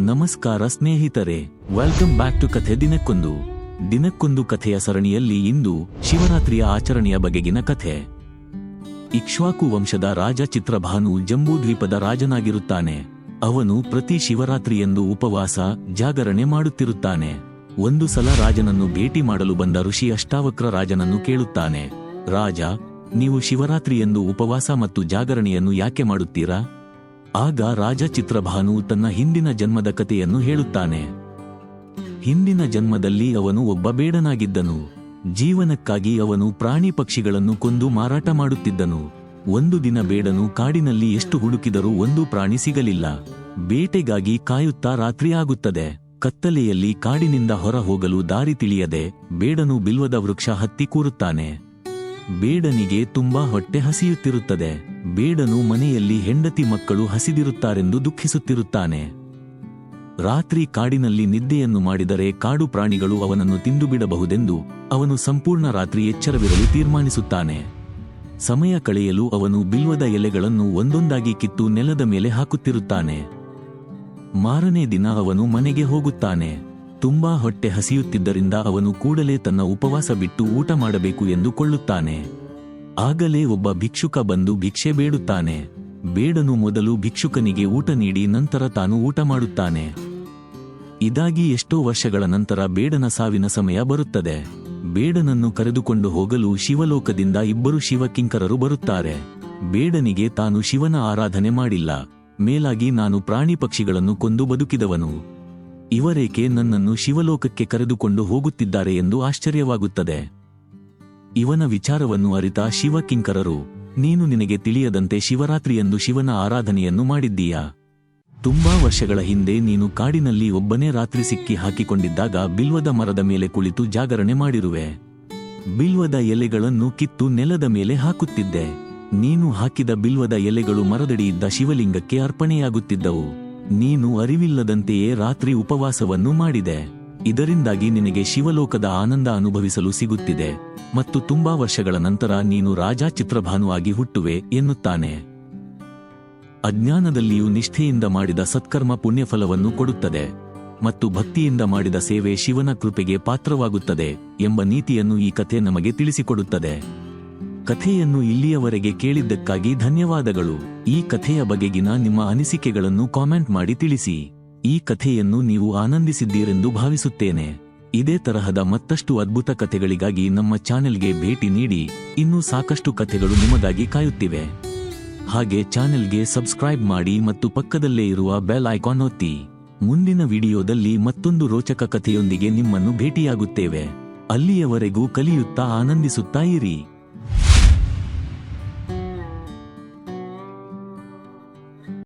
ನಮಸ್ಕಾರ ಸ್ನೇಹಿತರೆ welcome back to ಕಥೆ ದಿನಕ್ಕೊಂದು. ದಿನಕ್ಕೊಂದು ಕಥೆಯ ಸರಣಿಯಲ್ಲಿ ಇಂದು ಶಿವರಾತ್ರಿಯ ಆಚರಣೆಯ ಬಗೆಗಿನ ಕಥೆ. ಇಕ್ಷ್ವಾಕು ವಂಶದ ರಾಜ ಚಿತ್ರಭಾನು ಜಂಬೂದ್ವೀಪದ ರಾಜನಾಗಿರುತ್ತಾನೆ. ಅವನು ಪ್ರತಿ ಶಿವರಾತ್ರಿಯಂದು ಉಪವಾಸ, ಜಾಗರಣೆ ಮಾಡುತ್ತಿರುತ್ತಾನೆ. ಒಂದು ಸಲ ರಾಜನನ್ನು ಭೇಟಿ ಮಾಡಲು ಬಂದ ಋಷಿ ಅಷ್ಟಾವಕ್ರ ರಾಜನನ್ನು ಕೇಳುತ್ತಾನೆ. ರಾಜ, ನೀವು ಶಿವರಾತ್ರಿಯಂದು ಉಪವಾಸ ಮತ್ತು ಜಾಗರಣೆಯನ್ನು ಯಾಕೆ ಮಾಡುತ್ತೀರಾ? ಆಗ ರಾಜ ಚಿತ್ರಭಾನು ತನ್ನ ಹಿಂದಿನ ಜನ್ಮದ ಕಥೆಯನ್ನು ಹೇಳುತ್ತಾನೆ. ಹಿಂದಿನ ಜನ್ಮದಲ್ಲಿ ಅವನು ಒಬ್ಬ ಬೇಡನಾಗಿದ್ದನು. ಜೀವನಕ್ಕಾಗಿ ಅವನು ಪ್ರಾಣಿ ಪಕ್ಷಿಗಳನ್ನು ಕೊಂದು ಮಾರಾಟ ಮಾಡುತ್ತಿದ್ದನು. ಒಂದು ದಿನ ಬೇಡನು ಕಾಡಿನಲ್ಲಿ ಎಷ್ಟು ಹುಡುಕಿದರೂ ಒಂದು ಪ್ರಾಣಿ ಸಿಗಲಿಲ್ಲ. ಬೇಟೆಗಾಗಿ ಕಾಯುತ್ತಾ ರಾತ್ರಿ ಆಗುತ್ತದೆ. ಕತ್ತಲೆಯಲ್ಲಿ ಕಾಡಿನಿಂದ ಹೊರ ಹೋಗಲು ದಾರಿ ತಿಳಿಯದೆ ಬೇಡನು ಬಿಲ್ವದ ವೃಕ್ಷ ಹತ್ತಿ ಕೂರುತ್ತಾನೆ. ಬೇಡನಿಗೆ ತುಂಬಾ ಹೊಟ್ಟೆ ಹಸಿಯುತ್ತಿರುತ್ತದೆ. ಬೇಡನು ಮನೆಯಲ್ಲಿ ಹೆಂಡತಿ ಮಕ್ಕಳು ಹಸಿದಿರುತ್ತಾರೆಂದು ದುಃಖಿಸುತ್ತಿರುತ್ತಾನೆ. ರಾತ್ರಿ ಕಾಡಿನಲ್ಲಿ ನಿದ್ದೆಯನ್ನು ಮಾಡಿದರೆ ಕಾಡು ಪ್ರಾಣಿಗಳು ಅವನನ್ನು ತಿಂದುಬಿಡಬಹುದೆಂದು ಅವನು ಸಂಪೂರ್ಣ ರಾತ್ರಿ ಎಚ್ಚರವಿರಲು ತೀರ್ಮಾನಿಸುತ್ತಾನೆ. ಸಮಯ ಕಳೆಯಲು ಅವನು ಬಿಲ್ವದ ಎಲೆಗಳನ್ನು ಒಂದೊಂದಾಗಿ ಕಿತ್ತು ನೆಲದ ಮೇಲೆ ಹಾಕುತ್ತಿರುತ್ತಾನೆ. ಮಾರನೇ ದಿನ ಅವನು ಮನೆಗೆ ಹೋಗುತ್ತಾನೆ. ತುಂಬಾ ಹೊಟ್ಟೆ ಹಸಿಯುತ್ತಿದ್ದರಿಂದ ಅವನು ಕೂಡಲೇ ತನ್ನ ಉಪವಾಸ ಬಿಟ್ಟು ಊಟ ಮಾಡಬೇಕು ಎಂದು ಕೊಳ್ಳುತ್ತಾನೆ. ಆಗಲೇ ಒಬ್ಬ ಭಿಕ್ಷುಕ ಬಂದು ಭಿಕ್ಷೆ ಬೇಡುತ್ತಾನೆ. ಬೇಡನು ಮೊದಲು ಭಿಕ್ಷುಕನಿಗೆ ಊಟ ನೀಡಿ ನಂತರ ತಾನು ಊಟ ಮಾಡುತ್ತಾನೆ. ಇದಾಗಿ ಎಷ್ಟೋ ವರ್ಷಗಳ ನಂತರ ಬೇಡನ ಸಾವಿನ ಸಮಯ ಬರುತ್ತದೆ. ಬೇಡನನ್ನು ಕರೆದುಕೊಂಡು ಹೋಗಲು ಶಿವಲೋಕದಿಂದ ಇಬ್ಬರು ಶಿವಕಿಂಕರರು ಬರುತ್ತಾರೆ. ಬೇಡನಿಗೆ ತಾನು ಶಿವನ ಆರಾಧನೆ ಮಾಡಿಲ್ಲ. ಮೇಲಾಗಿ ನಾನು ಪ್ರಾಣಿ ಪಕ್ಷಿಗಳನ್ನು ಕೊಂದು ಬದುಕಿದವನು. ಇವರೇಕೆ ನನ್ನನ್ನು ಶಿವಲೋಕಕ್ಕೆ ಕರೆದುಕೊಂಡು ಹೋಗುತ್ತಿದ್ದಾರೆ ಎಂದು ಆಶ್ಚರ್ಯವಾಗುತ್ತದೆ. ಇವನ ವಿಚಾರವನ್ನು ಅರಿತ ಶಿವಕಿಂಕರರು, ನೀನು ನಿನಗೆ ತಿಳಿಯದಂತೆ ಶಿವರಾತ್ರಿಯಂದು ಶಿವನ ಆರಾಧನೆಯನ್ನು ಮಾಡಿದ್ದೀಯಾ? ತುಂಬಾ ವರ್ಷಗಳ ಹಿಂದೆ ನೀನು ಕಾಡಿನಲ್ಲಿ ಒಬ್ಬನೇ ರಾತ್ರಿ ಸಿಕ್ಕಿ ಹಾಕಿಕೊಂಡಿದ್ದಾಗ ಬಿಲ್ವದ ಮರದ ಮೇಲೆ ಕುಳಿತು ಜಾಗರಣೆ ಮಾಡಿರುವೆ. ಬಿಲ್ವದ ಎಲೆಗಳನ್ನು ಕಿತ್ತು ನೆಲದ ಮೇಲೆ ಹಾಕುತ್ತಿದ್ದೆ. ನೀನು ಹಾಕಿದ ಬಿಲ್ವದ ಎಲೆಗಳು ಮರದಡಿಯಿದ್ದ ಶಿವಲಿಂಗಕ್ಕೆ ಅರ್ಪಣೆಯಾಗುತ್ತಿದ್ದವು. ನೀನು ಅರಿವಿಲ್ಲದಂತೆಯೇ ರಾತ್ರಿ ಉಪವಾಸವನ್ನು ಮಾಡಿದೆ. ಇದರಿಂದಾಗಿ ನಿನಗೆ ಶಿವಲೋಕದ ಆನಂದ ಅನುಭವಿಸಲು ಸಿಗುತ್ತಿದೆ. ಮತ್ತು ತುಂಬಾ ವರ್ಷಗಳ ನಂತರ ನೀನು ರಾಜ ಚಿತ್ರಭಾನುವಾಗಿ ಹುಟ್ಟುವೆ ಎನ್ನುತ್ತಾನೆ. ಅಜ್ಞಾನದಲ್ಲಿಯೂ ನಿಷ್ಠೆಯಿಂದ ಮಾಡಿದ ಸತ್ಕರ್ಮ ಪುಣ್ಯಫಲವನ್ನು ಕೊಡುತ್ತದೆ ಮತ್ತು ಭಕ್ತಿಯಿಂದ ಮಾಡಿದ ಸೇವೆ ಶಿವನ ಕೃಪೆಗೆ ಪಾತ್ರವಾಗುತ್ತದೆ ಎಂಬ ನೀತಿಯನ್ನು ಈ ಕಥೆ ನಮಗೆ ತಿಳಿಸಿಕೊಡುತ್ತದೆ. ಕಥೆಯನ್ನು ಇಲ್ಲಿಯವರೆಗೆ ಕೇಳಿದ್ದಕ್ಕಾಗಿ ಧನ್ಯವಾದಗಳು. ಈ ಕಥೆಯ ಬಗೆಗಿನ ನಿಮ್ಮ ಅನಿಸಿಕೆಗಳನ್ನು ಕಾಮೆಂಟ್ ಮಾಡಿ ತಿಳಿಸಿ. ಈ ಕಥೆಯನ್ನು ನೀವು ಆನಂದಿಸಿದ್ದೀರೆಂದು ಭಾವಿಸುತ್ತೇನೆ. ಇದೇ ತರಹದ ಮತ್ತಷ್ಟು ಅದ್ಭುತ ಕಥೆಗಳಿಗಾಗಿ ನಮ್ಮ ಚಾನೆಲ್ಗೆ ಭೇಟಿ ನೀಡಿ ಇನ್ನೂ ಸಾಕಷ್ಟು ಕಥೆಗಳು ನಿಮಗಾಗಿ ಕಾಯುತ್ತಿವೆ. ಹಾಗೆ ಚಾನೆಲ್ಗೆ ಸಬ್ಸ್ಕ್ರೈಬ್ ಮಾಡಿ ಮತ್ತು ಪಕ್ಕದಲ್ಲೇ ಇರುವ ಬೆಲ್ ಐಕಾನ್ ಒತ್ತಿ. ಮುಂದಿನ ವಿಡಿಯೋದಲ್ಲಿ ಮತ್ತೊಂದು ರೋಚಕ ಕಥೆಯೊಂದಿಗೆ ನಿಮ್ಮನ್ನು ಭೇಟಿಯಾಗುತ್ತೇವೆ. ಅಲ್ಲಿಯವರೆಗೂ ಕಲಿಯುತ್ತಾ ಆನಂದಿಸುತ್ತಾ ಇರಿ.